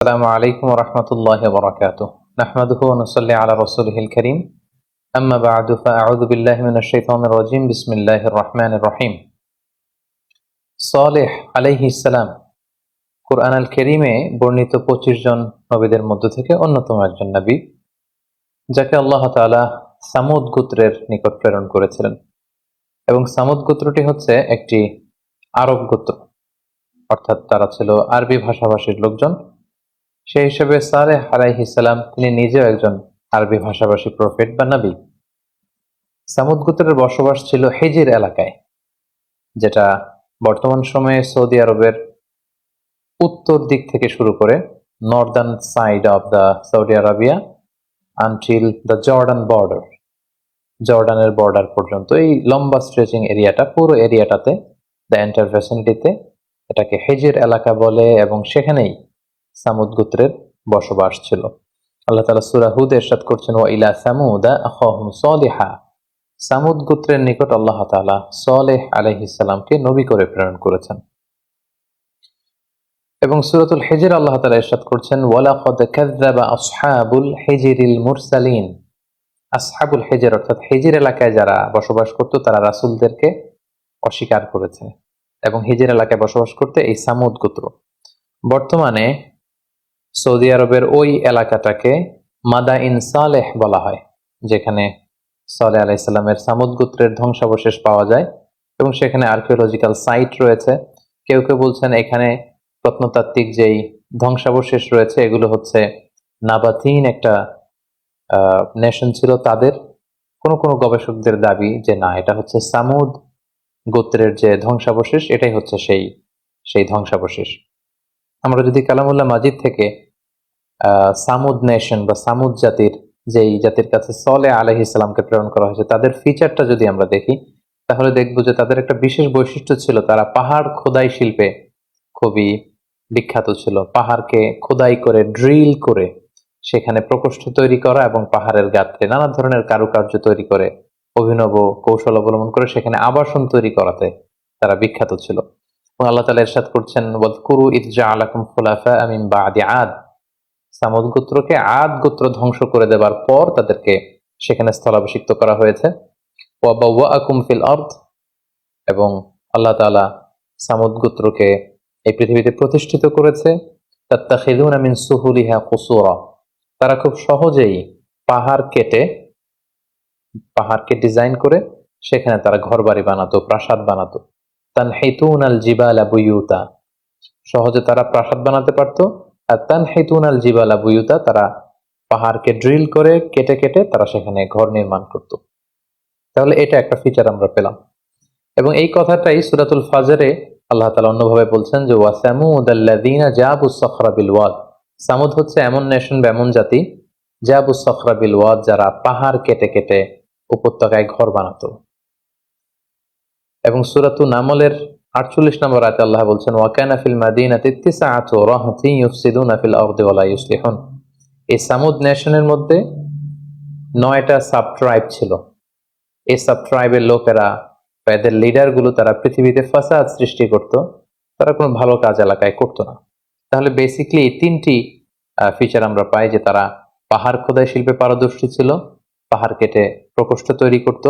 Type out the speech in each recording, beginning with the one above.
السلام عليكم ورحمة الله وبركاته نحمده ونصلي على رسوله الكريم أما بعد فأعوذ بالله من الشيطان الرجيم بسم الله الرحمن الرحيم صالح عليه السلام কোরআন আল কারীমে বর্ণিত 25 জন নবীদের মধ্য থেকে অন্যতম একজন নবী যাকে আল্লাহ তাআলা সামুদ গোত্রের নিকট প্রেরণ করেছিলেন এবং সামুদ গোত্রটি হচ্ছে একটি আরব গোত্র অর্থাৎ তারা ছিল আরবি ভাষাভাষীর লোকজন সেই হিসেবে সালেহ আলাইহিসাল্লাম তিনি নিজেও একজন আরবি ভাষাভাষী প্রফেট বা নবী। সামুদ বসবাস ছিল হেজির এলাকায়, যেটা বর্তমান সময়ে সৌদি আরবের উত্তর দিক থেকে শুরু করে northern side of the Saudi Arabia until the Jordan border জর্ডানের বর্ডার পর্যন্ত এই লম্বা স্ট্রেচিং এরিয়াটা পুরো এরিয়াটাতে দ্য এন্টার ভ্যাসিনিটিতে এটাকে হেজির এলাকা বলে এবং সেখানেই সামুদ গোত্রের বসবাস ছিল। আল্লাহ তালা সুরাহুদ এরশাদ করছেন ও ইলা সামুদা আহম সামুদ গোত্রের নিকট আল্লাহ তালা সলেহ আলহিসাল্লামকে নবী করে প্রেরণ করেছেন। এবং সুরাতুল হেজির আল্লাহ তালা এরশাদ করছেন, ওয়ালাকদ কাযযাবা আসহাবুল হেজিরিল মুরসালিন। আসহাবুল হেজের অর্থাৎ হেজির এলাকায় যারা বসবাস করত, তারা রাসূলদেরকে অস্বীকার করেছে। এবং হিজের এলাকায় বসবাস করতে এই সামুদ গোত্র। বর্তমানে সৌদি আরবের ওই এলাকাটাকে মাদা ইন সালেহ বলা হয়, যেখানে সালে আলাইসাল্লামের সামুদ গোত্রের ধ্বংসাবশেষ পাওয়া যায় এবং সেখানে আর্কিওলজিক্যাল সাইট রয়েছে। কেউ কেউ বলছেন এখানে প্রত্নতাত্ত্বিক যেই ধ্বংসাবশেষ রয়েছে, এগুলো হচ্ছে নাবাতিন একটা নেশন ছিল তাদের। কোনো কোনো গবেষকদের দাবি যে না, এটা হচ্ছে সামুদ গোত্রের যে ধ্বংসাবশেষ, এটাই হচ্ছে সেই সেই ধ্বংসাবশেষ। আমরা যদি কালামুল্লাহ মাজিদ থেকে সামুদ নেশন বা সামুদ জাতির যেই জাতির কাছে সলে আলহ ইসলামকে প্রেরণ করা হয়েছে, তাদের ফিচারটা যদি আমরা দেখি, তাহলে দেখব যে তাদের একটা বিশেষ বৈশিষ্ট্য ছিল, তারা পাহাড় খোদাই শিল্পে খুবই বিখ্যাত ছিল। পাহাড়কে খোদাই করে, ড্রিল করে সেখানে প্রকোষ্ঠ তৈরি করা এবং পাহাড়ের গাত্রে নানা ধরনের কারুকার্য তৈরি করে, অভিনব কৌশল অবলম্বন করে সেখানে আবাসন তৈরি করাতে তারা বিখ্যাত ছিল। আল্লাহ তালা এরশাদ করছেন আলাকুম আমিন বা আদি। আদ গোত্রকে আদ গোত্র ধ্বংস করে দেবার পর তাদেরকে সেখানে স্থলাভিষিক্ত করা হয়েছে। আকুম ফিল অর্থ এবং আল্লাহ তালা গোত্রকে এই পৃথিবীতে প্রতিষ্ঠিত করেছে। তাত্তাখিদুন আমিন সুহুলিহা কুসুরা। তারা খুব সহজেই পাহাড় কেটে, পাহাড়কে ডিজাইন করে সেখানে তারা ঘর বাড়ি বানাতো, প্রাসাদ বানাতো। তানহিতুন আল জিবালা বুয়ুতা। সহজে তারা প্রাসাদ বানাতে পারতো, আর তানহিতুন আল জিবালা বুয়ুতা তারা পাহাড়কে ড্রিল করে কেটে কেটে তারা সেখানে ঘর নির্মাণ করত। তাহলে এটা একটা ফিচার আমরা পেলাম। এবং এই কথাটাই সুরাতুল ফাজারে আল্লাহ তালা অন্যভাবে বলছেন যে ওয়াসামুদ আল্লাদিনা জাবুস সখরা বিল ওয়াদ। সামুদ হচ্ছে এমন নেশন বা এমন জাতি জাবুস সখরা বিল ওয়াদ, যারা পাহাড় কেটে কেটে উপত্যকায় ঘর বানাতো। এবং সুরাতু নামলের আটচল্লিশ নম্বর আয়তে আল্লাহ বলছেন ওয়াকানা ফিল মাদিনাতি তিসআতু রাহতিন ইউফসিদুনা ফিল আরদি ওয়ালা ইউসলিহুন। এই সামুদ নেশনের মধ্যে নয়টা সাব ট্রাইব ছিল। এই সাব ট্রাইবের লোকেরা বা এদের লিডারগুলো তারা পৃথিবীতে ফাসাদ সৃষ্টি করত, তারা কোনো ভালো কাজ এলাকায় করতো না। তাহলে বেসিকলি এই তিনটি ফিচার আমরা পাই যে তারা পাহাড় খোদাই শিল্পে পারদর্শী ছিল, পাহাড় কেটে প্রকোষ্ঠ তৈরি করত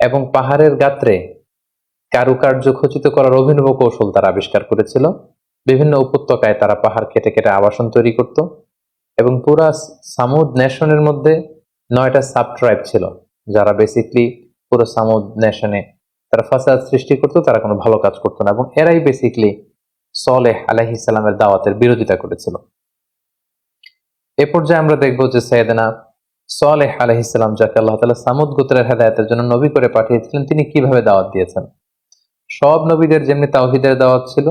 এবং পাহাড়ের গাত্রে কারুকার্য খচিত করার অভিনব কৌশল তারা আবিষ্কার করেছিল। বিভিন্ন উপত্যকায় তারা পাহাড় কেটে কেটে আবাসন তৈরি করত এবং পুরা সামুদ নেশনের মধ্যে নয়টা সাব ট্রাইব ছিল, যারা বেসিকলি পুরো সামুদ নেশনে তারা ফাসাদ সৃষ্টি করতো, তারা কোনো ভালো কাজ করতো না এবং এরাই বেসিকলি সলেহ আলাহিসাল্লামের দাওয়াতের বিরোধিতা করেছিল। এ পর্যায়ে আমরা দেখব যে সৈয়দনা সলেহ আলহিসাল্লাম যাকে আল্লাহ তালা সামুদ গোত্রের হেদায়তের জন্য নবী করে পাঠিয়েছিলেন, তিনি কীভাবে দাওয়াত দিয়েছেন। সব নবীদের যেমনি তাওহিদের দাওয়াত ছিল,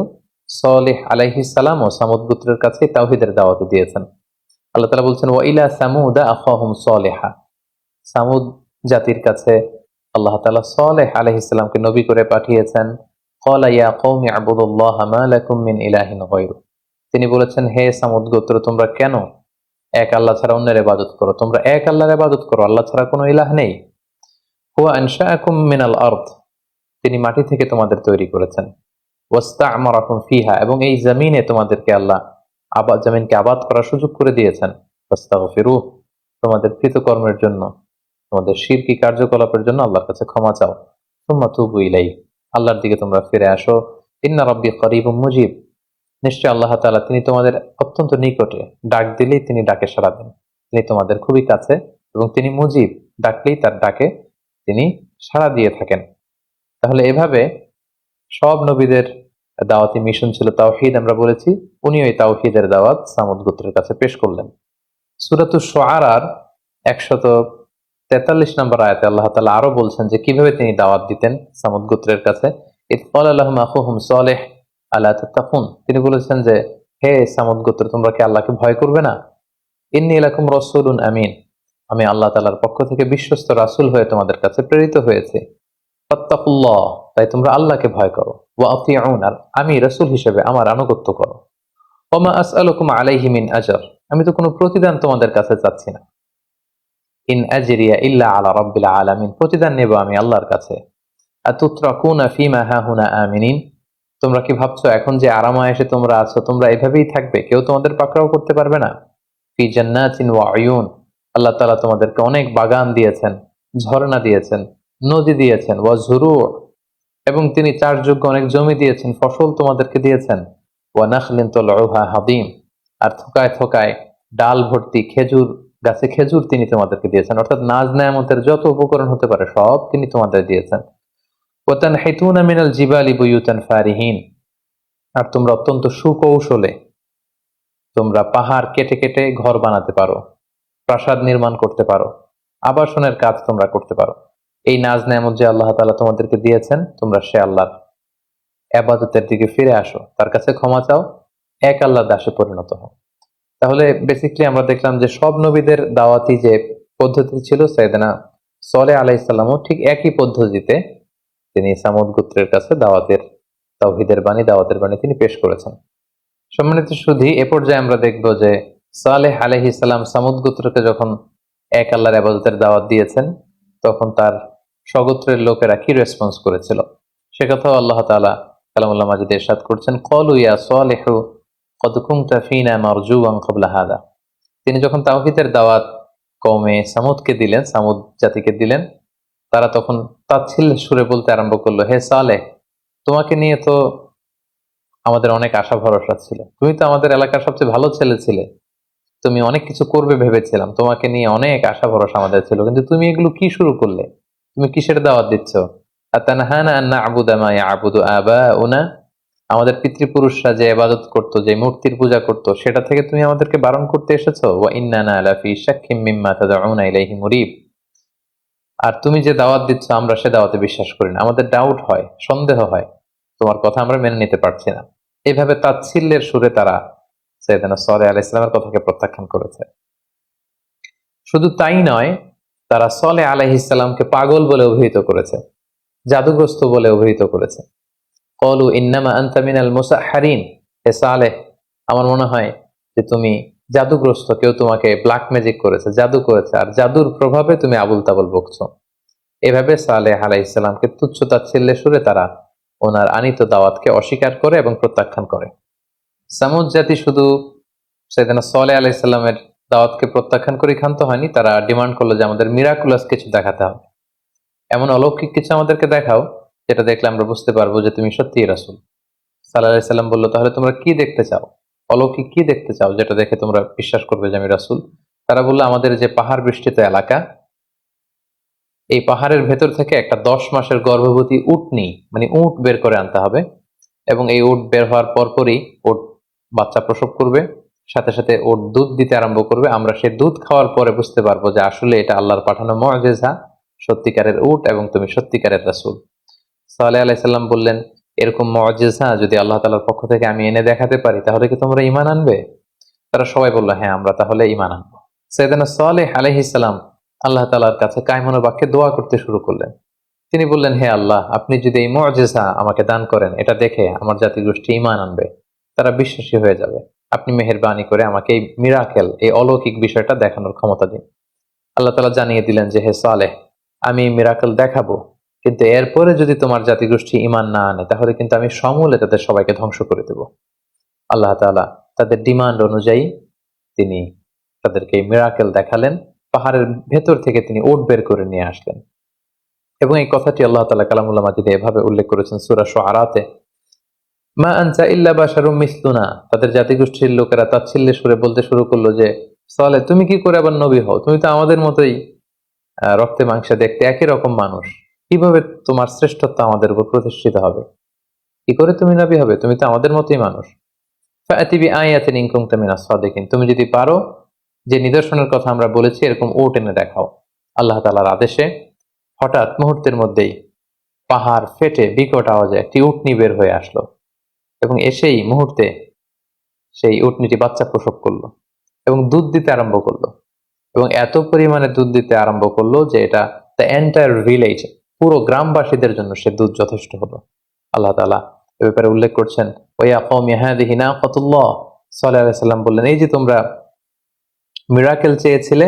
সলেহ আলাইহিসাল্লাম ও সামুদ গোত্রের কাছে তাওহিদের দাওয়াত দিয়েছেন। আল্লাহ তালা বলছেন ওয়াইলা সামুদা আখাহুম সলেহা। সামুদ জাতির কাছে আল্লাহ তালা সলেহ আলহিসাল্লামকে নবী করে পাঠিয়েছেন। তিনি বলেছেন, হে সামুদ গোত্র, তোমরা কেন এক আল্লাহ ছাড়া অন্যের ইবাদত করো? তোমরা এক আল্লাহর ইবাদত করো, আল্লাহ ছাড়া কোনো ইলাহ নেই। হুয়া আনশাআকুম মিনাল আরদ। তিনি মাটি থেকে তোমাদের তৈরি করেছেন। ওয়াস্তা'মারাকুম ফিহা, এবং এই জমিনে তোমাদেরকে আল্লাহ আবাদ জামিনকে আবাদ করার সুযোগ করে দিয়েছেন। ফিরু তোমাদের কৃতকর্মের জন্য, তোমাদের শিরকি কার্যকলাপের জন্য আল্লাহর কাছে ক্ষমা চাও। তোমরা তুবু ইলাই আল্লাহর দিকে তোমরা ফিরে আসো। ইন্না রব্বি করিব মুজিব, নিশ্চয় আল্লাহ তাআলা তিনি তোমাদের অত্যন্ত নিকটে ডাক দিলেই তিনি ডাকে সাড়া দেন। তিনি তোমাদের খুবই কাছে, এবং তিনি মুজিব, ডাকলেই তার ডাকে তিনি সাড়া দিয়ে থাকেন। তাহলে এভাবে সব নবীদের দাওয়াতি মিশন ছিল তাওহিদ, আমরা বলেছি উনি ওই তাওহিদের দাওয়াত সামুদ গোত্রের কাছে পেশ করলেন। সুরাতু সোয়ারার একশত তেতাল্লিশ নম্বর আয়াতে আল্লাহ তালা আরও বলছেন যে, কীভাবে তিনি দাওয়াত দিতেন সামুদ গোত্রের কাছে? সালেহ আল্লাহ তাকুন তিনি বলেছেন যে, হে সামুদ গোত্র, তোমরা কি আল্লাহকে ভয় করবে না? ইন্নি এলাকুম রসুলুন আমিন। আমি আল্লাহ তালার পক্ষ থেকে বিশ্বস্ত রাসুল হয়ে তোমাদের কাছে প্রেরিত হয়েছে। তাই তোমরা আল্লাহকে ভয় করো। আর আমি রসুল হিসেবে আমার আনুগত্য করো। ওমা আস আলকুম আলাইহি মিন আজর, আমি তো কোনো প্রতিদান তোমাদের কাছে চাচ্ছি না। ইন আজরিয়া ইল্লা আলা রাব্বিল আলামিন, প্রতিদান নেব আমি আল্লাহর কাছে। আতুত্রাকুনা ফিমা হাহুনা আমিনিন, তোমরা কি ভাবছ এখন যে আরামায়েশে তোমরা আছো, তোমরা এভাবেই থাকবে, কেউ তোমাদের পাকড়াও করতে পারবে না? ফি জান্নাতিন ওয়া আয়ুন, আল্লাহ তাআলা তোমাদেরকে অনেক বাগান দিয়েছেন, ঝর্ণা দিয়েছেন। নদী দিয়েছেন, ওয়া ঝুরু এবং তিনি চাষযোগ্য অনেক জমি দিয়েছেন, ফসল তোমাদেরকে দিয়েছেন। ওয়া নাখলিন তলউহা হাদিম আর থোকায় থোকায় ডাল ভর্তি খেজুর, গাছে খেজুর তিনি তোমাদেরকে দিয়েছেন। অর্থাৎ নাজ নেয়ামতের যত উপকরণ হতে পারে, সব তিনি তোমাদের দিয়েছেন। ওয়াতান হেতুন মিনাল জিবালি বুয়ুতান ফারিহীন, আর তোমরা অত্যন্ত সুকৌশলে তোমরা পাহাড় কেটে কেটে ঘর বানাতে পারো, প্রাসাদ নির্মাণ করতে পারো, আবাসনের কাজ তোমরা করতে পারো। এই নাজ নেয়ামত যে আল্লাহ তালা তোমাদেরকে দিয়েছেন, তোমরা সে আল্লাহর আবাদতের দিকে ফিরে আসো। তার কাছে ক্ষমা চাও, এক আল্লাহ দাসে পরিণত হও। তাহলে বেসিকলি আমরা দেখলাম যে সব নবীদের দাওয়াতি যে পদ্ধতি ছিল সৈয়দনা সলে আলাইসাল্লামও ঠিক একই পদ্ধতিতে তিনি সামুদ গোত্রের কাছে দাওয়াতের, তাওহিদের বাণী, দাওয়াতের বাণী তিনি পেশ করেছেন। সম্মানিত শুধু এ পর্যায়ে আমরা দেখব যে সালেহ আলহ ইসলাম সামুদ গোত্রকে যখন এক আল্লাহর আবাদতের দাওয়াত দিয়েছেন, তখন তার স্বগোত্রের লোকেরা কি রেসপন্স করেছিল? সে কথাও আল্লাহ তালা কালামুল্লাহ মাজিদ এরশাদ করছেন, কলু সালেহু কদ কুমতা ফিনা মারজুয়ান ক্বাবলা হাদা। তিনি যখন তাওহিদের দাওয়াত কওমে সামুদকে দিলেন, সামুদ জাতিকে দিলেন, তারা তখন তাচ্ছিল সুরে বলতে আরম্ভ করল, হে সালেহ, তোমাকে নিয়ে তো আমাদের অনেক আশা ভরসা ছিল। তুমি তো আমাদের এলাকার সবচেয়ে ভালো ছেলে ছিলে। তুমি অনেক কিছু করবে ভেবেছিলাম। তোমাকে নিয়ে অনেক আশা ভরসা আমাদের ছিল। কিন্তু তুমি এগুলো কি শুরু করলে? তুমি কিসের দাওয়াত দিচ্ছ? আমাদের পিতৃপুরুষরা যে আবাদত করতো, যে মূর্তির পূজা করতো, সেটা থেকে তুমি আমাদেরকে বারণ করতে এসেছ? আর তুমি যে দাওয়াত দিচ্ছ, আমরা সে দাওয়াতে বিশ্বাস করি না। আমাদের ডাউট হয়, সন্দেহ হয়। তোমার কথা আমরা মেনে নিতে পারছি না। এভাবে তাচ্ছিল্যের সুরে তারা সৈয়দানা সলে আলাহ ইসলামের কথাকে প্রত্যাখ্যান করেছে। শুধু তাই নয় তারা সলে আলাহ ইসলামকে পাগল বলে অভিহিত করেছে, জাদুগ্রস্ত বলে অভিহিত করেছে। কলু ইন্নামা আন্তামিনাল মুসাহারিন হে সালেহ, আমার মনে হয় যে তুমি জাদুগ্রস্ত, কেউ তোমাকে ব্ল্যাক ম্যাজিক করেছে, জাদু করেছে, আর জাদুর প্রভাবে তুমি আবুল তাবুল বকছো। এভাবে সালেহ আলাহ ইসলামকে তুচ্ছ তাচ্ছিল্যে সুরে তারা ওনার আনিত দাওয়াতকে অস্বীকার করে এবং প্রত্যাখ্যান করে। সামুদ জাতি শুধু সেদিন সলে আলাইসাল্লামের দাওয়াতকে প্রত্যাখ্যান করে ক্ষান্ত হয়নি, তারা ডিমান্ড করল যে আমাদের মিরাকুলাস কিছু দেখাতে হবে। এমন অলৌকিক কিছু আমাদেরকে দেখাও, যেটা দেখলে আমরা বুঝতে পারব যে তুমি সত্যি রাসুল। সাল্লাহ সাল্লাম বলল, তাহলে তোমরা কি দেখতে চাও? অলৌকিক কি দেখতে চাও যেটা দেখে তোমরা বিশ্বাস করবে যে আমি রাসুল? তারা বলল, আমাদের যে পাহাড় বৃষ্টিত এলাকা, এই পাহাড়ের ভেতর থেকে একটা দশ মাসের গর্ভবতী উটনি মানে উট বের করে আনতে হবে এবং এই উট বের হওয়ার পরপরই উট বাচ্চা প্রসব করবে। সাথে সাথে ওর দুধ দিতে আরম্ভ করবে। আমরা সে দুধ খাওয়ার পরে বুঝতে পারব যে আসলে এটা আল্লাহর পাঠানো মজেজা সত্যিকারের উট এবং তুমি সত্যিকারের রাসুল। সাল্লাহ আলাইসাল্লাম বললেন, এরকম মজেজা যদি আল্লাহ তালার পক্ষ থেকে আমি এনে দেখাতে পারি, তাহলে কি তোমরা ইমান আনবে? তারা সবাই বলল হ্যাঁ আমরা তাহলে ইমান আনব। সৈদানা সালেহ আলহিসাল্লাম আল্লাহ তালার কাছে কায়মনো বাক্যে দোয়া করতে শুরু করলেন। তিনি বললেন, হে আল্লাহ, আপনি যদি এই মজেজা আমাকে দান করেন, এটা দেখে আমার জাতি গোষ্ঠী ইমান আনবে। তারা বিশ্বাসী হয়ে যাবে। আপনি মেহরবানি করে আমাকে এই মিরাকেল এই অলৌকিক বিষয়টা দেখানোর ক্ষমতা দিন। আল্লাহ তালা জানিয়ে দিলেন যে, হে সালেহ, আমি মিরাকেল দেখাবো, কিন্তু এরপরে যদি তোমার জাতিগোষ্ঠী ইমান না আনে, তাহলে কিন্তু আমি সমূলে তাদের সবাইকে ধ্বংস করে দেব। আল্লাহ তালা তাদের ডিমান্ড অনুযায়ী তিনি তাদেরকে মিরাকেল দেখালেন, পাহাড়ের ভেতর থেকে তিনি ওট বের করে নিয়ে আসলেন। এবং এই কথাটি আল্লাহ তালা কালামুল্লাহ মাজিদে এভাবে উল্লেখ করেছেন সুরা আরাতে মা আনসা ইল্লা বাসারুম মিসলুনা। তাদের জাতিগোষ্ঠীর লোকেরা তাচ্ছিল্য সুরে বলতে শুরু করল যে, সালে, তুমি কি করে আবার নবী হও? তুমি তো আমাদের মতোই রক্তে মাংসে দেখতে একই রকম মানুষ। কীভাবে তোমার শ্রেষ্ঠত্ব আমাদের উপর প্রতিষ্ঠিত হবে? কি করে তুমি নবী হবে? তুমি তো আমাদের মতোই মানুষ। ফাতিবি আয়াতিন ইনকুম তামিনা সাদিকিন। তুমি যদি পারো, যে নিদর্শনের কথা আমরা বলেছি, এরকম ওট এনে দেখাও। আল্লাহ তালার আদেশে হঠাৎ মুহূর্তের মধ্যেই পাহাড় ফেটে বিকট আওয়াজে একটি উটনি বের হয়ে আসলো। এবং এসেই মুহূর্তে সেই উটনিটি বাচ্চা প্রসব করল এবং দুধ দিতে আরম্ভ করল এবং এত পরিমাণে দুধ দিতে আরম্ভ করল যে এটা দ্য এন্টায়ার ভিলেজ পুরো গ্রামবাসীদের জন্য সে দুধ যথেষ্ট হলো। আল্লাহ তালা এ ব্যাপারে উল্লেখ করছেন, ওয়া কওম ইয়াহাদিহি নাকাতুল্লাহ। সাল্লাল্লাহু আলাইহি সাল্লাম বললেন, এই যে তোমরা মিরাকেল চেয়েছিলে,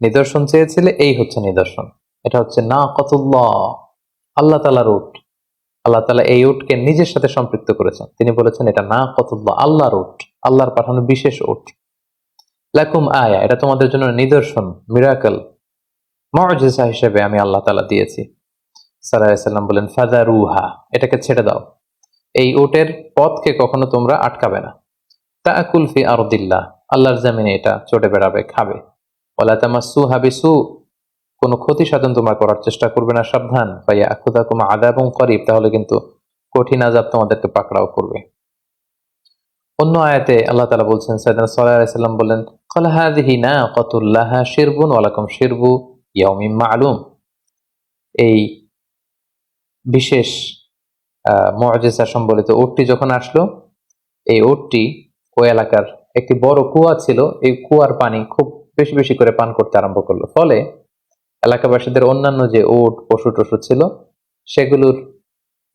নিদর্শন চেয়েছিলে, এই হচ্ছে নিদর্শন। এটা হচ্ছে না কতুল্লাহ আল্লাহ তালার উট। আল্লাহ তালা এই উটকে নিজের সাথে সম্পৃক্ত করেছেন। তিনি বলেছেন, এটা না কতুল্লাহ আল্লাহর উট, আল্লাহর পাঠানো বিশেষ উট। লাকুম আয়া, এটা তোমাদের জন্য নিদর্শন, মিরাকেল মজিসা হিসেবে আমি আল্লাহ তালা দিয়েছি। সাল্লাম বলেন ফাদা রুহা এটাকে ছেড়ে দাও। এই উটের পথকে কখনো তোমরা আটকাবে না। তা কুলফি আরদিল্লাহ, আল্লাহর জামিনে এটা চটে বেড়াবে, খাবে। ওলা তামাসু হাবিসু কোনো ক্ষতি সাধন তোমার করার চেষ্টা করবে না, সাবধান। ভাইয়া আখুদা কুমা আদা এবং করিব, তাহলে কিন্তু কঠিন আজাব তোমাদেরকে পাকড়াও করবে। অন্য আয়াতে আল্লাহ তালা বলছেন সৈদান সাল্লাম বললেন কলাহাদিহি না কতুল্লাহা শিরবুন ওয়ালাকুম শিরবু ইয়াউমিম মালুম। এই বিশেষ মজেসা সম্বলিত ওটটি যখন আসলো, এই ওটটি ওই এলাকার একটি বড় কুয়া ছিল, এই কুয়ার পানি খুব বেশি বেশি করে পান করতে আরম্ভ করল। ফলে এলাকাবাসীদের অন্যান্য যে ওট পশু টশু ছিল, সেগুলোর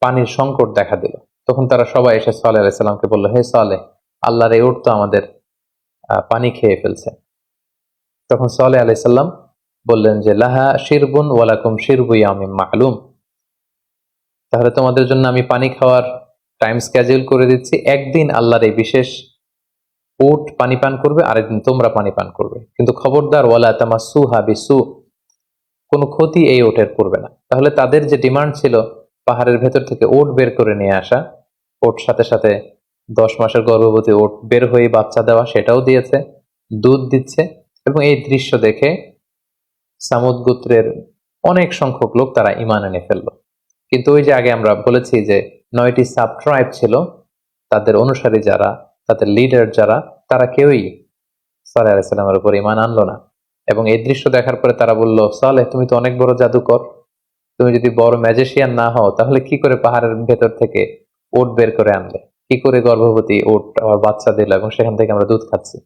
পানির সংকট দেখা দিল। তখন তারা সবাই এসে সালে আলাইসাল্লামকে বলল, হে সালে আল্লাহর এই ওট তো আমাদের পানি খেয়ে ফেলছে। তখন সালে আলাইসাল্লাম বললেন যে, লাহা শিরবুন ওয়ালাকুম শিরবু ইয়ামিম মালুম তাহলে তোমাদের জন্য আমি পানি খাওয়ার টাইম স্কেজুল করে দিচ্ছি। একদিন আল্লাহর এই বিশেষ উট পানি পান করবে, আরেকদিন তোমরা পানি পান করবে। কিন্তু খবরদার, ওয়ালা তামা সু হাবি সু কোনো ক্ষতি এই ওটের করবে না। তাহলে তাদের যে ডিমান্ড ছিল পাহাড়ের ভেতর থেকে ওট বের করে নিয়ে আসা, ওট সাথে সাথে দশ মাসের গর্ভবতী ওট বের হয়ে বাচ্চা দেওয়া সেটাও দিয়েছে, দুধ দিচ্ছে এবং এই দৃশ্য দেখে সামুদ গোত্রের অনেক সংখ্যক লোক তারা ইমান এনে ফেলল। কিন্তু ওই যে আগে আমরা বলেছি যে নয়টি সাব ট্রাইব ছিল, তাদের অনুসারী যারা, তাদের লিডার যারা, তারা কেউই সালে আলাইসাল্লামের উপর ইমান আনলো না। এবং এই দৃশ্য দেখার পরে তারা বলল সালে তুমি তো অনেক বড় জাদুকর। তুমি যদি বড় ম্যাজিশিয়ান না হও, তাহলে কি করে পাহাড়ের ভেতর থেকে ওট বের করে আনলে? কি করে গর্ভবতী ওট আবার বাচ্চা দিল এবং সেখান থেকে আমরা দুধ খাচ্ছি?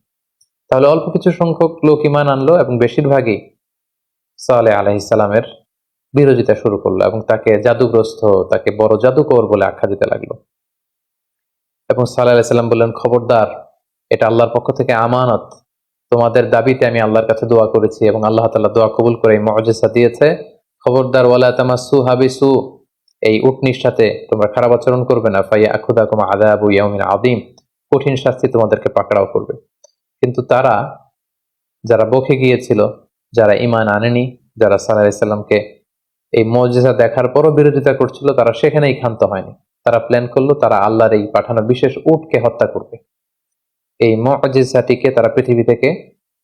তাহলে অল্প কিছু সংখ্যক লোক ইমান আনলো এবং বেশিরভাগই সালে আলাইসালামের বিরোধিতা শুরু করল এবং তাকে জাদুগ্রস্ত, তাকে বড় জাদুকর বলে আখ্যা দিতে লাগল। এবং সাল্লাহ আলাইসাল্লাম বললেন, খবরদার, এটা আল্লাহর পক্ষ থেকে আমানত। তোমাদের দাবিতে আমি আল্লাহর কাছে দোয়া করেছি এবং আল্লাহ তাল্লাহ দোয়া কবুল করে এই মজেসা দিয়েছে। খবরদার, ওয়ালা তামাসু হাবিসু এই উটনির সাথে তোমরা খারাপ আচরণ করবে না। ফাইয়া আখুদা কুমা আদাবু ইয়ামিন আদিম কঠিন শাস্তি তোমাদেরকে পাকড়াও করবে। কিন্তু তারা, যারা বকে গিয়েছিল, যারা ইমান আনেনি, যারা সাল্লাহ আলাইসাল্লামকে এই মজেসা দেখার পরও বিরোধিতা করছিল, তারা সেখানেই ক্ষান্ত হয়নি। তারা প্ল্যান করল, তারা আল্লাহর এই পাঠানো বিশেষ উটকে হত্যা করবে। এই মজেসাটিকে তারা পৃথিবী থেকে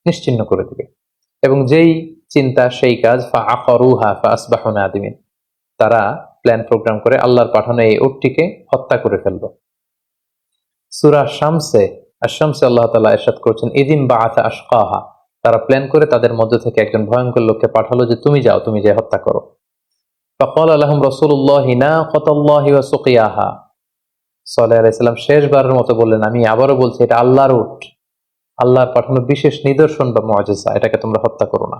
নিশ্চিন্ন করে দিবে। এবং যেই চিন্তা, সেই কাজ ফা আখরুহা ফা আসবাহনা আদিমিন তারা প্ল্যান প্রোগ্রাম করে আল্লাহর পাঠানো এই উটটিকে হত্যা করে ফেলল সুরা শামসে আশামসে আল্লাহ তালা এরশাদ করছেন ইদিম বা আথা আশকাহা তারা প্ল্যান করে তাদের মধ্যে থেকে একজন ভয়ঙ্কর লোককে পাঠালো যে, তুমি যাও, তুমি যে হত্যা করো। ফকল আলহম রসুল্লাহ না কতল্লাহি সুকিয়াহা। সাল্লাহ আলাইসাল্লাম শেষবারের মতো বললেন, আমি আবারও বলছি, এটা আল্লাহর উট। আল্লাহর পাঠানো বিশেষ নিদর্শন বা মজেসা এটাকে তোমরা হত্যা করো না।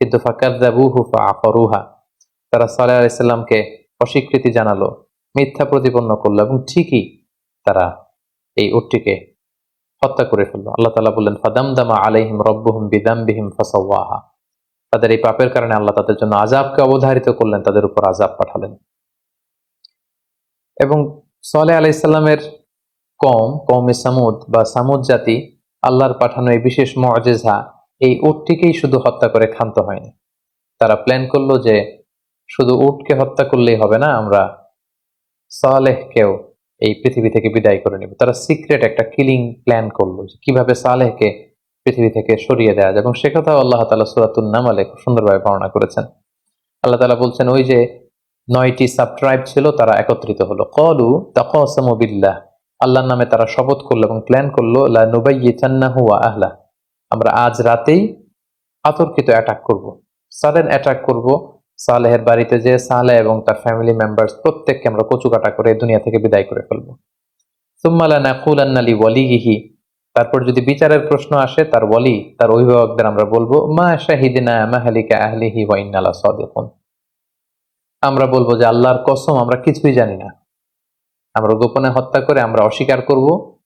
কিন্তু তারা সাল্লাহ আলাইসাল্লামকে অস্বীকৃতি জানালো, মিথ্যা প্রতিপন্ন করল এবং ঠিকই তারা এই উটটিকে হত্যা করে ফেলল। আল্লাহ তালা বললেন ফাদাম ফাদামদামা আলাইহিম রব্বুহুম বিদাম্বিহিম ফাসাওয়াহা। তাদের এই পাপের কারণে আল্লাহ তাদের জন্য আজাবকে অবধারিত করলেন, তাদের উপর আজাব পাঠালেন। এবং সালে আলাইসাল্লামের কম কমে সামুদ বা সামুদ জাতি আল্লাহর পাঠানো এই বিশেষ মজেজা এই উটটিকেই শুধু হত্যা করে ক্ষান্ত হয়নি। তারা প্ল্যান করল যে শুধু উটকে হত্যা করলেই হবে না, আমরা সালেহকেও এই পৃথিবী থেকে বিদায় করে নেব। তারা সিক্রেট একটা কিলিং প্ল্যান করল যে কীভাবে সালেহকে পৃথিবী থেকে সরিয়ে দেওয়া যায়। এবং সে কথাও আল্লাহ তালা সুরাতুল নামালে খুব সুন্দরভাবে বর্ণনা করেছেন। আল্লাহ তালা বলছেন, ওই যে নয়টি সাবট্রাইব ছিল, তারা একত্রিত হলো। কলু তকসমবিল্লাহ আল্লাহর নামে তারা শপথ করল এবং প্ল্যান করল, লা আহলা আমরা আজ রাতেই আতর্কিত অ্যাটাক করব। সাডেন অ্যাটাক করব। সালেহের বাড়িতে যে সালেহ এবং তার ফ্যামিলি মেম্বার্স প্রত্যেককে আমরা কচুকাটা করে দুনিয়া থেকে বিদায় করে ফেলব। সুম্মালা তারপর যদি বিচারের প্রশ্ন আসে, তার ওয়ালি, তার অভিভাবকদের আমরা বলব, মা শাহিদিনা মাহালিকা আহলিহি ওয়া ইন্নালা সাদিকুন। আমরা বলব যে আল্লাহর কসম আমরা কিছুই জানি না। আমরা গোপনে হত্যা করে আমরা অস্বীকার করব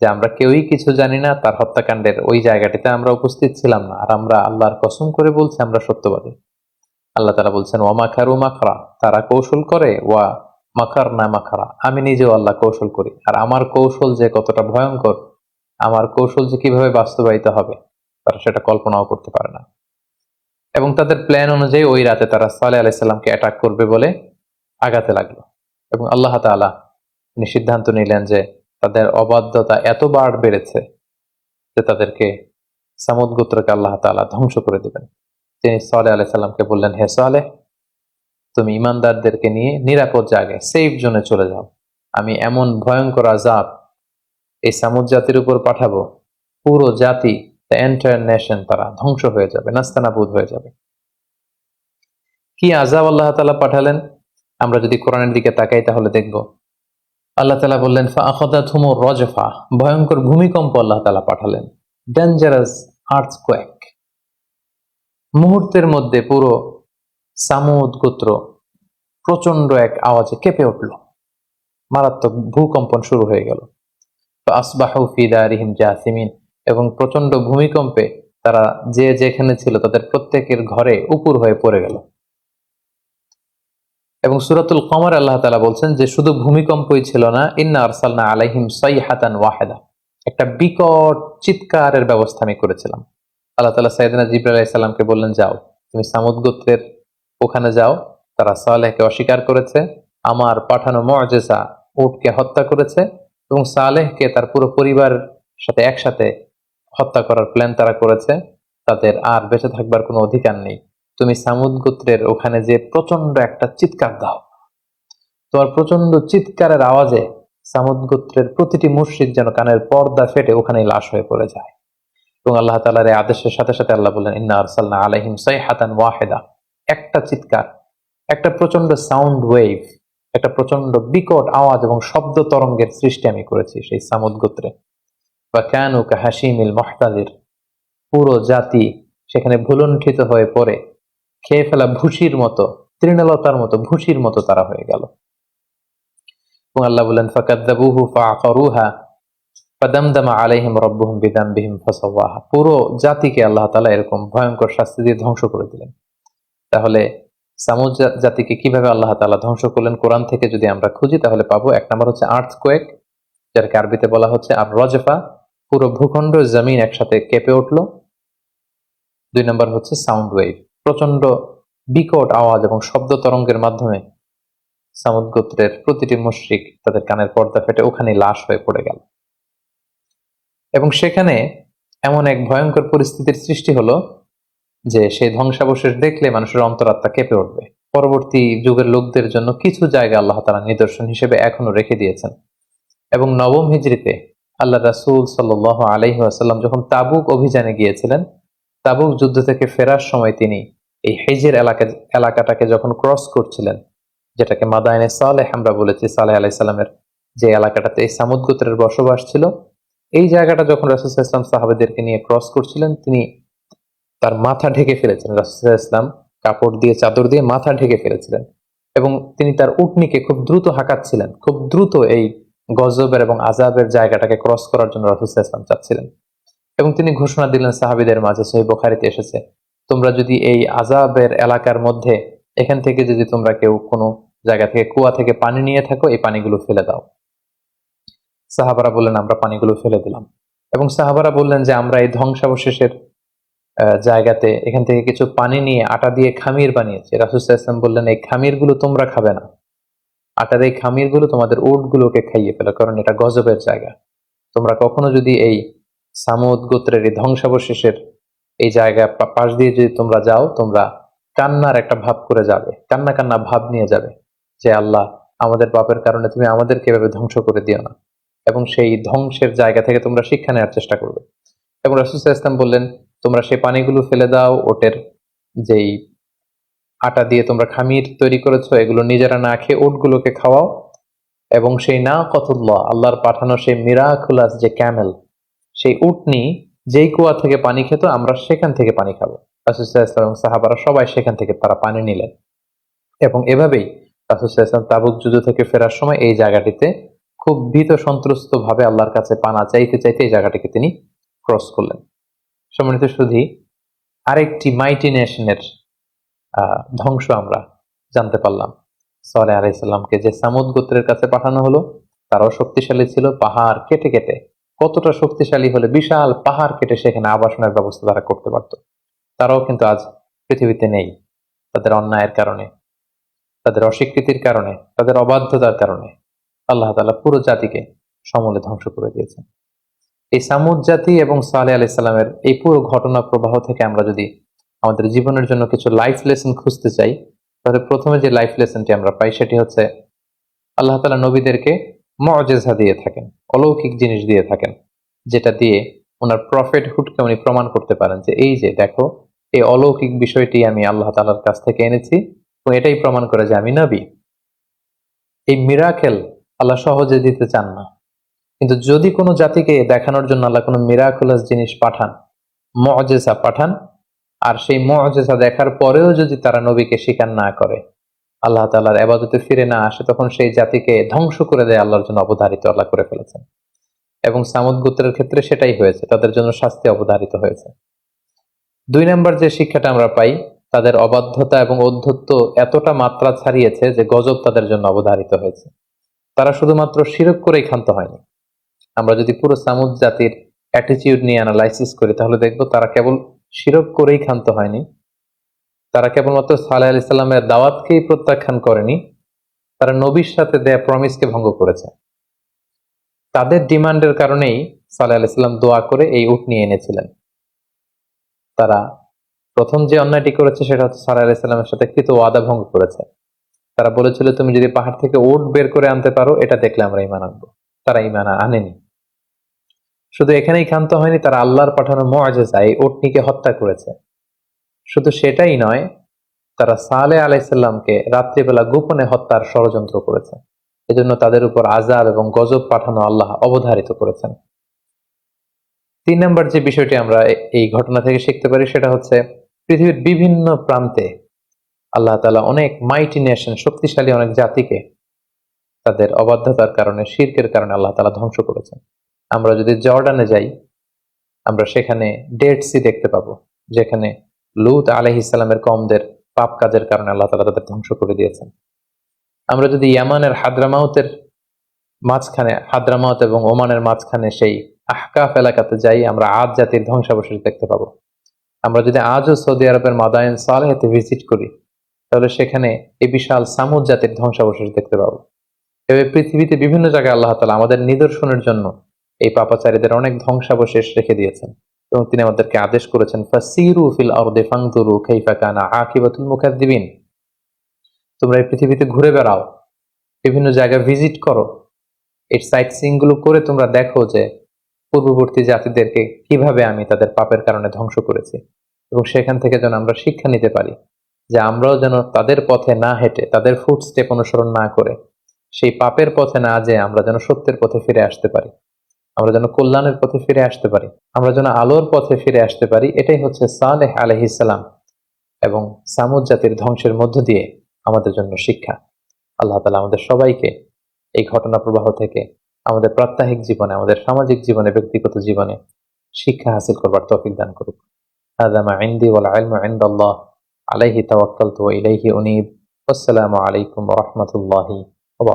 যে আমরা কেউই কিছু জানি না, তার হত্যাকাণ্ডের ওই জায়গাটিতে আমরা উপস্থিত ছিলাম না। আর আমরা আল্লাহর কসম করে বলছি আমরা সত্যবাদী। আল্লাহ তারা বলছেন ওয়া মাখারু মাখরা। তারা কৌশল করে, ওয়া মাখার না মাখারা। আমি নিজেও আল্লাহ কৌশল করি। আর আমার কৌশল যে কতটা ভয়ঙ্কর, আমার কৌশল যে কীভাবে বাস্তবায়িত হবে, তারা সেটা কল্পনাও করতে পারে না। এবং তাদের প্ল্যান অনুযায়ী ওই রাতে তারা সালে আলাইসাল্লামকে অ্যাটাক করবে বলে আগাতে লাগল। এবং আল্লাহ তাআলা তিনি সিদ্ধান্ত নিলেন যে তাদের অবাধ্যতা এত বার বেড়েছে যে তাদেরকে সামুদ গোত্রকে আল্লাহ তাআলা ধ্বংস করে দেবেন। তিনি সালে আলাই সাল্লামকে বললেন, হে সালে তুমি ইমানদারদেরকে নিয়ে নিরাপদ জায়গায় সেফ জোনে চলে যাও। আমি এমন ভয়ঙ্কর আজাব এই সামুদ জাতির উপর পাঠাবো, পুরো জাতি এন্টায়ার নেশন তারা ধ্বংস হয়ে যাবে, নাস্তানাবুদ হয়ে যাবে। কি আজাব আল্লাহ তালা পাঠালেন? আমরা যদি কোরআনের দিকে তাকাই তাহলে দেখব। আল্লাহ তালা বললেন রজফা ভয়ঙ্কর ভূমিকম্প আল্লাহ তালা পাঠালেন। ডেঞ্জারাস আর্থকোয়েক মুহূর্তের মধ্যে পুরো সামুদ গোত্র প্রচণ্ড এক আওয়াজে কেঁপে উঠল। মারাত্মক ভূকম্পন শুরু হয়ে গেল। আসবাহু ফিদারিহিম জাসিমিন। এবং প্রচণ্ড ভূমিকম্পে তারা যে যেখানে ছিল তাদের প্রত্যেকের ঘরে উপুর হয়ে পড়ে গেল। এবং সুরাতুল কমর আল্লাহ তালা বলছেন যে, শুধু ভূমিকম্পই ছিল না, ইন্না আরসালনা আলাইহিম সাই হাতান ওয়াহেদা। একটা বিকট চিৎকারের ব্যবস্থা আমি করেছিলাম। আল্লাহ তালা সাইদিনা জিব্রা আলাইসাল্লামকে বললেন, যাও, তুমি সামুদ গোত্রের ওখানে যাও, তারা সালেহকে অস্বীকার করেছে, আমার পাঠানো মজেসা উটকে হত্যা করেছে, এবং সালেহকে তার পুরো পরিবার সাথে একসাথে হত্যা করার প্ল্যান তারা করেছে, তাদের আর বেঁচে থাকবার কোনো অধিকার নেই। তুমি সামুদ গোত্রের ওখানে যে প্রচণ্ড একটা চিৎকার দাও। তোমার প্রচণ্ড চিৎকারের আওয়াজে সামুদ গোত্রের প্রতিটি মুর্শিদ যেন কানের পর্দা ফেটে ওখানে লাশ হয়ে পড়ে যায়। এবং আল্লাহ তালার এই আদেশের সাথে সাথে আল্লাহ বললেন, ইন্না আরসালনা আলাইহিম সাইহাতান ওয়াহেদা। একটা চিৎকার, একটা প্রচণ্ড সাউন্ড ওয়েভ একটা প্রচণ্ড বিকট আওয়াজ এবং শব্দ তরঙ্গের সৃষ্টি আমি করেছি সেই সামুদ গোত্রে। বা কেন হাসিমিল মহতাদের পুরো জাতি সেখানে ভুলুণ্ঠিত হয়ে পড়ে। খেয়ে ফেলা ভুসির মতো, তৃণলতার মতো ভুসির মতো তারা হয়ে গেল। এবং আল্লাহ বললেন, ফাকাদ্দাবুহু ফাদামদামা আলাইহিম রব্বুহুম বিদামবিহিম ফাসাওয়াহা। পুরো জাতিকে আল্লাহ তাআলা এরকম ভয়ঙ্কর শাস্তি দিয়ে ধ্বংস করে দিলেন। তাহলে সামুদ জাতিকে কীভাবে আল্লাহ তাআলা ধ্বংস করলেন? কোরআন থেকে যদি আমরা খুঁজি, তাহলে পাবো, এক নম্বর হচ্ছে আর্থ কোয়েক যাকে আরবিতে বলা হচ্ছে আর রজফা পুরো ভূখণ্ড জমিন একসাথে কেঁপে উঠল। দুই নম্বর হচ্ছে সাউন্ড ওয়েভ প্রচণ্ড বিকট আওয়াজ এবং শব্দ তরঙ্গের মাধ্যমে সামুদ গোত্রের প্রতিটি মুশ্রিক তাদের কানের পর্দা ফেটে ওখানে লাশ হয়ে পড়ে গেল। এবং সেখানে এমন এক ভয়ঙ্কর পরিস্থিতির সৃষ্টি হলো যে সেই ধ্বংসাবশেষ দেখলে মানুষের অন্তরাত্মা কেঁপে উঠবে। পরবর্তী যুগের লোকদের জন্য কিছু জায়গা আল্লাহ তারা নিদর্শন হিসেবে এখনও রেখে দিয়েছেন। এবং নবম হিজড়িতে আল্লাহ রাসুল সাল আলহি আসাল্লাম যখন তাবুক অভিযানে গিয়েছিলেন, তাবুক যুদ্ধ থেকে ফেরার সময় তিনি এই হেজের এলাকা, এলাকাটাকে যখন ক্রস করছিলেন, যেটাকে মাদায়নে সালেহ আমরা বলেছি, সালেহ আলাইসাল্লামের যে এলাকাটাতে এই সামুদ বসবাস ছিল, এই জায়গাটা যখন রাসুল ইসলাম সাহাবেদেরকে নিয়ে ক্রস করছিলেন, তিনি তার মাথা ঢেকে ফেলেছিলেন রাসুল ইসলাম কাপড় দিয়ে, চাদর দিয়ে মাথা ঢেকে ফেলেছিলেন এবং তিনি তার উটনিকে খুব দ্রুত হাঁকাচ্ছিলেন। খুব দ্রুত এই গজবের এবং আজাবের জায়গাটাকে ক্রস করার জন্য রাসুল ইসলাম চাচ্ছিলেন। এবং তিনি ঘোষণা দিলেন, সাহাবিদের মাঝে সহি বোখারিতে এসেছে, তোমরা যদি এই আজাবের এলাকার মধ্যে, এখান থেকে যদি তোমরা কেউ কোনো জায়গা থেকে, কুয়া থেকে পানি নিয়ে থাকো, এই পানিগুলো ফেলে দাও। সাহাবারা বললেন, আমরা পানিগুলো ফেলে দিলাম। এবং সাহাবারা বললেন যে, আমরা এই ধ্বংসাবশেষের জায়গাতে এখান থেকে কিছু পানি নিয়ে আটা দিয়ে খামির বানিয়েছি। রাসুসাহ ইসলাম বললেন, এই খামিরগুলো তোমরা খাবে না। আটার এই খামিরগুলো তোমাদের উট গুলোকে খাইয়ে ফেলো, কারণ এটা গজবের জায়গা। তোমরা কখনো যদি এই সামুদ গোত্রের এই ধ্বংসাবশেষের এই জায়গা পাশ দিয়ে যদি তোমরা যাও, তোমরা কান্নার একটা ভাব করে যাবে, কান্না কান্না ভাব নিয়ে যাবে যে, আল্লাহ, আমাদের পাপের কারণে তুমি আমাদেরকে এভাবে ধ্বংস করে দিও না। এবং সেই ধ্বংসের জায়গা থেকে তোমরা শিক্ষা নেওয়ার চেষ্টা করবে। এবং রাসুসাহ ইসলাম বললেন, তোমরা সেই পানিগুলো ফেলে দাও, ওটের যেই আটা দিয়ে তোমরা খামির তৈরি করেছ, এগুলো নিজেরা না খেয়ে ওটগুলোকে খাওয়াও। এবং সেই না কতুল্লাহ আল্লাহর পাঠানো সেই মিরাকুলাস যে ক্যামেল, সেই উটনি যেই কুয়া থেকে পানি খেত, আমরা সেখান থেকে পানি খাব। রাসুসাহ সাহাবারা সবাই সেখান থেকে তারা পানি নিলেন। এবং এভাবেই রাসুসাহ তাবুক যুদ্ধ থেকে ফেরার সময় এই জায়গাটিতে খুব ভীত সন্ত্রস্ত ভাবে আল্লাহর কাছে পানা চাইতে চাইতে এই জায়গাটিকে তিনি ক্রস করলেন। সম্মানিত শুধু আরেকটি মাইটি নেশনের ধ্বংস আমরা জানতে পারলাম। সলে আলাইসাল্লামকে যে সামুদ গোত্রের কাছে পাঠানো হলো, তারাও শক্তিশালী ছিল। পাহাড় কেটে কেটে, কতটা শক্তিশালী হলে বিশাল পাহাড় কেটে সেখানে আবাসনের ব্যবস্থা তারা করতে পারত। তারাও কিন্তু আজ পৃথিবীতে নেই। তাদের অন্যায়ের কারণে, তাদের অস্বীকৃতির কারণে, তাদের অবাধ্যতার কারণে আল্লাহ তালা পুরো জাতিকে সমূলে ধ্বংস করে দিয়েছেন। এই সামুদ জাতি এবং সালে আলি সাল্লামের এই পুরো ঘটনা প্রবাহ থেকে আমরা যদি আমাদের জীবনের জন্য কিছু লাইফ লেসন খুঁজতে চাই। তাহলে প্রথমে যে লাইফ লেসনটি আমরা পাই, সেটি হচ্ছে আল্লাহ তালা নবীদেরকে মজেজা দিয়ে থাকেন, অলৌকিক জিনিস দিয়ে থাকেন, যেটা দিয়ে ওনার প্রফেট হুডকে উনি প্রমাণ করতে পারেন যে এই যে দেখো, এই অলৌকিক বিষয়টি আমি আল্লাহ তালার কাছ থেকে এনেছি এবং এটাই প্রমাণ করে যে আমি নবী। এই মিরাকেল আল্লাহ সহজে দিতে চান না। কিন্তু যদি কোনো জাতিকে দেখানোর জন্য আল্লাহ কোনো মিরাকুলাস জিনিস পাঠান মজেসা পাঠান আর সেই মজেসা দেখার পরেও যদি তারা নবীকে স্বীকার না করে, আল্লাহ তাল্লাহর আবাদতে ফিরে না আসে, তখন সেই জাতিকে ধ্বংস করে দেয় আল্লাহর জন্য অবধারিত আল্লাহ করে ফেলেছেন। এবং সামুদ গোত্রের ক্ষেত্রে সেটাই হয়েছে, তাদের জন্য শাস্তি অবধারিত হয়েছে। দুই নম্বর যে শিক্ষাটা আমরা পাই, তাদের অবাধ্যতা এবং অধ্যত্ব এতটা মাত্রা ছাড়িয়েছে যে গজব তাদের জন্য অবধারিত হয়েছে। তারা শুধুমাত্র শিরক করেই ক্ষান্ত হয়নি। আমরা যদি পুরো সামুদ জাতির অ্যাটিচিউড নিয়ে অ্যানালাইসিস করি, তাহলে দেখব তারা কেবল শিরক করেই ক্ষান্ত হয়নি। তারা কেবলমাত্র সালাহ আলি সাল্লামের দাওয়াতকেই প্রত্যাখ্যান করেনি, তারা নবীর সাথে দেয়া প্রমিসকে ভঙ্গ করেছে। তাদের ডিমান্ডের কারণেই সালাহ আলি সাল্লাম দোয়া করে এই উট নিয়ে এনেছিলেন। তারা প্রথম যে অন্যায়টি করেছে সেটা হচ্ছে সালাহ আলি সাল্লামের সাথে কৃত ওয়াদা ভঙ্গ করেছে। তারা বলেছিল, তুমি যদি পাহাড় থেকে উট বের করে আনতে পারো, এটা দেখলে আমরা ইমান আনব। তারা ইমান আনেনি। শুধু এখানেই ক্ষান্ত হয়নি, তারা আল্লাহর পাঠানো মজেজা এই ওটনিকে হত্যা করেছে। শুধু সেটাই নয়, তারা সালে আলাইসাল্লামকে রাত্রিবেলা গোপনে হত্যার ষড়যন্ত্র করেছে। এজন্য তাদের উপর আজাব এবং গজব পাঠানো আল্লাহ অবধারিত করেছেন। তিন নম্বর যে বিষয়টি আমরা এই ঘটনা থেকে শিখতে পারি, সেটা হচ্ছে পৃথিবীর বিভিন্ন প্রান্তে আল্লাহ তালা অনেক মাইটি নেশন শক্তিশালী অনেক জাতিকে তাদের অবাধ্যতার কারণে, শির্কের কারণে আল্লাহ তালা ধ্বংস করেছেন। আমরা যদি জর্ডানে যাই, আমরা সেখানে ডেড সি দেখতে পাবো, যেখানে লুত আলহ ইসলামের কমদের পাপ কাজের কারণে আল্লাহ তালা তাদের ধ্বংস করে দিয়েছেন। আমরা যদি ইয়ামানের হাদ্রামাউতের মাঝখানে, হাদ্রামাউত এবং ওমানের মাঝখানে সেই আহকাফ এলাকাতে যাই, আমরা আজ জাতির ধ্বংসাবশেষ দেখতে পাবো। আমরা যদি আজও সৌদি আরবের মাদায়ন সালেহেতে ভিজিট করি, তাহলে সেখানে এই বিশাল সামুদ জাতির ধ্বংসাবশেষ দেখতে পাবো। এভাবে পৃথিবীতে বিভিন্ন জায়গায় আল্লাহ তালা আমাদের নিদর্শনের জন্য এই পাপাচারীদের অনেক ধ্বংসাবশেষ রেখে দিয়েছেন। এবং তিনি আমাদেরকে আদেশ করেছেন তোমরা এই পৃথিবীতে ঘুরে বেড়াও, বিভিন্ন জায়গায় ভিজিট করো। এর সাইট সিংগুলো করে তোমরা দেখো যে পূর্ববর্তী জাতিদেরকে কীভাবে আমি তাদের পাপের কারণে ধ্বংস করেছি। এবং সেখান থেকে যেন আমরা শিক্ষা নিতে পারি যে আমরাও যেন তাদের পথে না হেঁটে, তাদের ফুট স্টেপ অনুসরণ না করে, সেই পাপের পথে না যে আমরা যেন সত্যের পথে ফিরে আসতে পারি। আমরা যেন কল্যাণের পথে ফিরে আসতে পারি। আমরা যেন আলোর পথে ফিরে আসতে পারি, এটাই হচ্ছে সালেহ আলহিসাল্লাম এবং সামুদ জাতির ধ্বংসের মধ্য দিয়ে আমাদের জন্য শিক্ষা। আল্লাহ তালা আমাদের সবাইকে এই ঘটনা প্রবাহ থেকে আমাদের প্রাত্যহিক জীবনে, আমাদের সামাজিক জীবনে, ব্যক্তিগত জীবনে শিক্ষা হাসিল করবার তফিক দান করুক। আলাইহি তাওয়াক্কালতু ওয়া ইলাইহি উনীব। আসসালামু আলাইকুম ওয়া রাহমাতুল্লাহি ওয়া